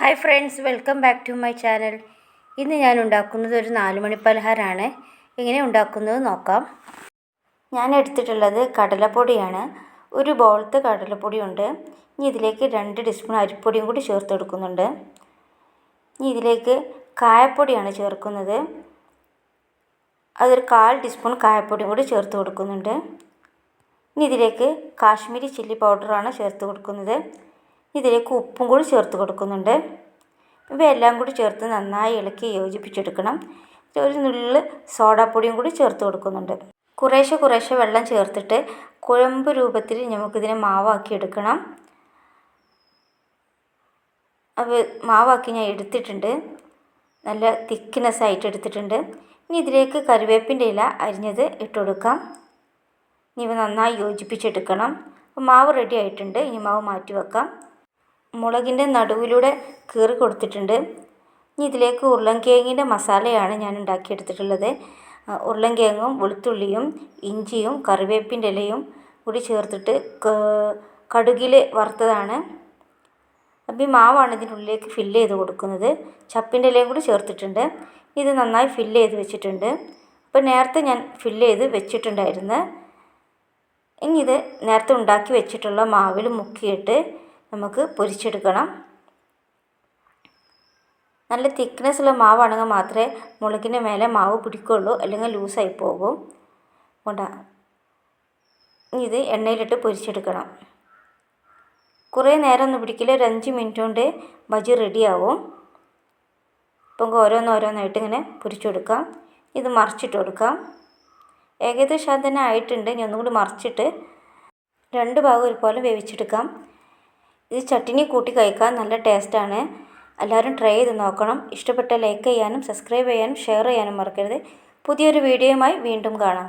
Hi friends welcome back to my channel ഇന്ന് ഞാൻ ഉണ്ടാക്കുന്നത് ഒരു നാലുമണി പലഹാരമാണ്. എങ്ങനെ ഉണ്ടാക്കുന്നത് നോക്കാം. ഞാൻ എടുത്തിട്ടുള്ളത് കടലപ്പൊടിയാണ്. ഒരു ബോളത്ത് കടലപ്പൊടിയുണ്ട്. ഇനി ഇതിലേക്ക് രണ്ട് ടീസ്പൂൺ അരിപ്പൊടിയും കൂടി ചേർത്ത് കൊടുക്കുന്നുണ്ട്. ഇനി ഇതിലേക്ക് കായപ്പൊടിയാണ് ചേർക്കുന്നത്. അതൊരു കാൽ ടീസ്പൂൺ കായപ്പൊടിയും കൂടി ചേർത്ത് കൊടുക്കുന്നുണ്ട്. ഇനി ഇതിലേക്ക് കാശ്മീരി ചില്ലി പൗഡറാണ് ചേർത്ത് കൊടുക്കുന്നത്. ഇതിലേക്ക് ഉപ്പും കൂടി ചേർത്ത് കൊടുക്കുന്നുണ്ട്. ഇവയെല്ലാം കൂടി ചേർത്ത് നന്നായി ഇളക്കി യോജിപ്പിച്ചെടുക്കണം. ഒരു നുള്ള് സോഡാപ്പൊടിയും കൂടി ചേർത്ത് കൊടുക്കുന്നുണ്ട്. കുറേശ്ശെ കുറേശ്ശെ വെള്ളം ചേർത്തിട്ട് കുഴമ്പ് രൂപത്തിൽ നമുക്കിതിനെ മാവാക്കി എടുക്കണം. അപ്പോൾ മാവാക്കി ഞാൻ എടുത്തിട്ടുണ്ട്. നല്ല തിക്നെസ് ആയിട്ട് എടുത്തിട്ടുണ്ട്. ഇനി ഇതിലേക്ക് കറിവേപ്പിന്റെ ഇല അരിഞ്ഞത് ഇട്ട് കൊടുക്കാം. ഇനി ഇവ നന്നായി യോജിപ്പിച്ചെടുക്കണം. അപ്പോൾ മാവ് റെഡി ആയിട്ടുണ്ട്. ഇനി മാവ് മാറ്റി വെക്കാം. മുളകിന്റെ നടുവിലൂടെ കീറി കൊടുത്തിട്ടുണ്ട്. ഇനി ഇതിലേക്ക് ഉരുളൻകിഴങ്ങിന്റെ മസാലയാണ് ഞാൻ ഉണ്ടാക്കിയെടുത്തിട്ടുള്ളത്. ഉരുളൻകിഴങ്ങും വെളുത്തുള്ളിയും ഇഞ്ചിയും കറിവേപ്പിന്റെ ഇലയും കൂടി ചേർത്തിട്ട് കടുകിൽ വറുത്തതാണ്. അപ്പം ഈ മാവാണ് ഇതിനുള്ളിലേക്ക് ഫില്ല് ചെയ്ത് കൊടുക്കുന്നത്. ചപ്പിന്റെ ഇലയും കൂടി ചേർത്തിട്ടുണ്ട്. ഇത് നന്നായി ഫില്ല് ചെയ്ത് വെച്ചിട്ടുണ്ട്. അപ്പോൾ നേരത്തെ ഞാൻ ഫില്ല് ചെയ്ത് വെച്ചിട്ടുണ്ടായിരുന്നു. ഇനി ഇത് നേരത്തെ ഉണ്ടാക്കി വെച്ചിട്ടുള്ള മാവിൽ മുക്കിയിട്ട് നമുക്ക് പൊരിച്ചെടുക്കണം. നല്ല തിക്നെസ്സുള്ള മാവാണെങ്കിൽ മാത്രമേ മുളകിന്റെ മേലെ മാവ് പിടിക്കുള്ളൂ. അല്ലെങ്കിൽ ലൂസായി പോകും. കൊണ്ട. ഇത് എണ്ണയിലിട്ട് പൊരിച്ചെടുക്കണം. കുറേ നേരം ഒന്നും പിടിക്കില്ല. ഒരു അഞ്ച് മിനിറ്റ് കൊണ്ട് ബജി റെഡിയാവും. ഇപ്പം ഓരോന്നോരോന്നായിട്ട് ഇങ്ങനെ പൊരിച്ചെടുക്കാം. ഇത് മറിച്ചിട്ട് കൊടുക്കാം. ഏകദേശം അത് തന്നെ ആയിട്ടുണ്ട്. ഇനി ഒന്നും കൂടി മറിച്ചിട്ട് രണ്ട് ഭാഗം ഒരുപോലെ വേവിച്ചെടുക്കാം. ഇത് ചട്ടിനി കൂട്ടി കഴിക്കാൻ നല്ല ടേസ്റ്റാണ്. എല്ലാവരും ട്രൈ ചെയ്ത് നോക്കണം. ഇഷ്ടപ്പെട്ടാൽ ലൈക്ക് ചെയ്യാനും സബ്സ്ക്രൈബ് ചെയ്യാനും ഷെയർ ചെയ്യാനും മറക്കരുത്. പുതിയൊരു വീഡിയോയുമായി വീണ്ടും കാണാം.